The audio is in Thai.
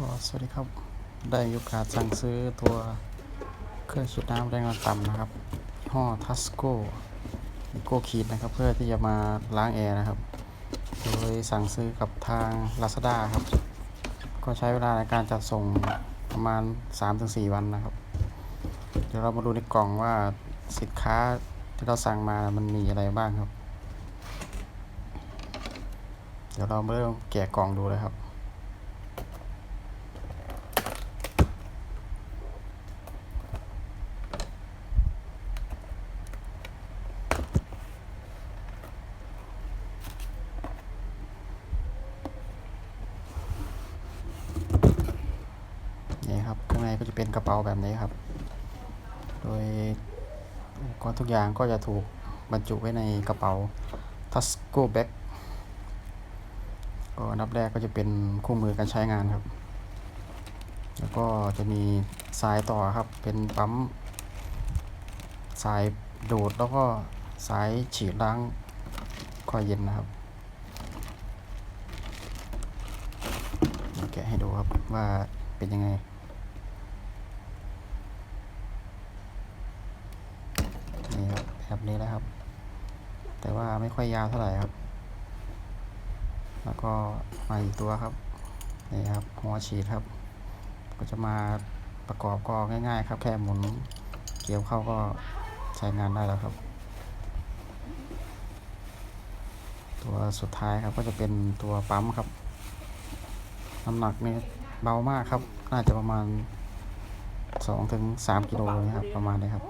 ก็สวัสดีครับ ได้มีโอกาสสั่งซื้อตัวเครื่องฉีดน้ำแรงดันต่ำนะครับยี่อทัสโก้โกคีดนะครับ เพื่อที่จะมาล้างแอร์นะครับ โดยสั่งซื้อกับทาง Lazada ครับ ก็ใช้เวลาในการจัดส่งประมาณ 3-4 วันนะครับ เดี๋ยวเรามาดูในกล่องว่าสินค้าที่เราสั่งมามันมีอะไรบ้างครับ เดี๋ยวเรามาเริ่มแกะกล่องดูเลยครับ นี่ครับข้าง ในก็จะเป็นกระเป๋าแบบนี้ครับ โดยอุปกรณ์ทุกอย่างก็จะถูกบรรจุไว้ในกระเป๋า Tasco Bag ก็นับแรกก็จะเป็นคู่มือการใช้งานครับ แล้วก็จะมีสายต่อครับ เป็นปั๊ม สายดูดแล้วก็สายฉีดล้างคอยเย็นนะครับแกะให้ดูครับว่าเป็นยังไง นี่ครับ แบบนี้นะครับ แต่ว่าไม่ค่อยยาวเท่าไหร่ครับ แล้วก็มาอีกตัวครับนี่ครับหัวฉีดครับ ก็จะมาประกอบก็ง่าย ๆ ครับแค่หมุนเกี่ยวเข้าก็ใช้งานได้แล้วครับ ตัวสุดท้ายครับก็จะเป็นตัวปั๊มครับน้ำหนักนี่เบามากครับ น่าจะประมาณ2-3กิโลนะครับประมาณนี้ครับ